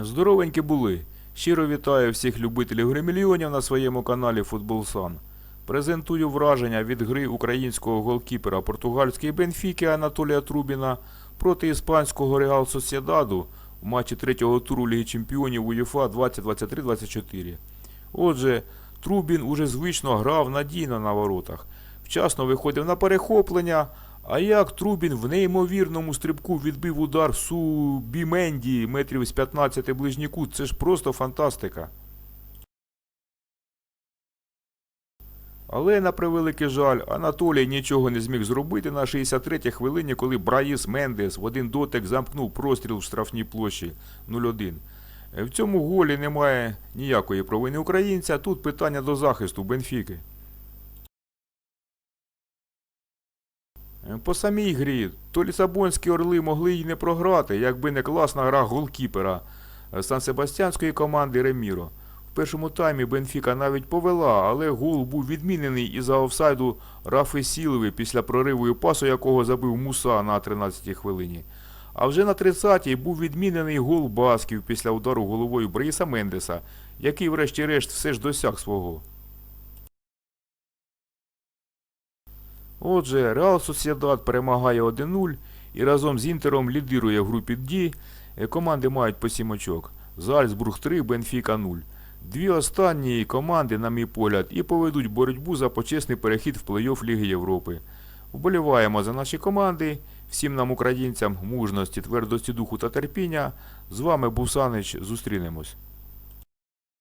Здоровенькі були. Щиро вітаю всіх любителів гри мільйонів на своєму каналі Футбол Сан. Презентую враження від гри українського голкіпера португальської Бенфіки Анатолія Трубіна проти іспанського Реал Сосєдаду у матчі третього туру Ліги Чемпіонів УЄФА 2023-24. Отже, Трубін уже звично грав надійно на воротах, вчасно виходив на перехоплення, а як Трубін в неймовірному стрибку відбив удар Субіменді метрів з 15 ближній кут, це ж просто фантастика. Але на превеликий жаль, Анатолій нічого не зміг зробити на 63-й хвилині, коли Браїс Мендес в один дотик замкнув простріл в штрафній площі 0-1. Е, В цьому голі немає ніякої провини українця, тут питання до захисту Бенфіки. По самій грі, то лісабонські орли могли й не програти, якби не класна гра голкіпера е, Сан-Себастьянської команди Реміро. В першому таймі Бенфіка навіть повела, але гол був відмінений із-за офсайду Рафи Сілови після прориву і пасу якого забив Муса на 13-й хвилині. А вже на 30-й був відмінений гол Басків після удару головою Браїса Мендеса, який врешті-решт все ж досяг свого. Отже, Реал Сосєдад перемагає 1-0 і разом з Інтером лідирує в групі D. Е, Команди мають по 7 очок. Зальцбург 3, Бенфіка 0. Дві останні команди, на мій погляд, і поведуть боротьбу за почесний перехід в плей-офф Ліги Європи. Вболіваємо за наші команди. Всім нам, українцям, мужності, твердості духу та терпіння. З вами був Санич. Зустрінемось.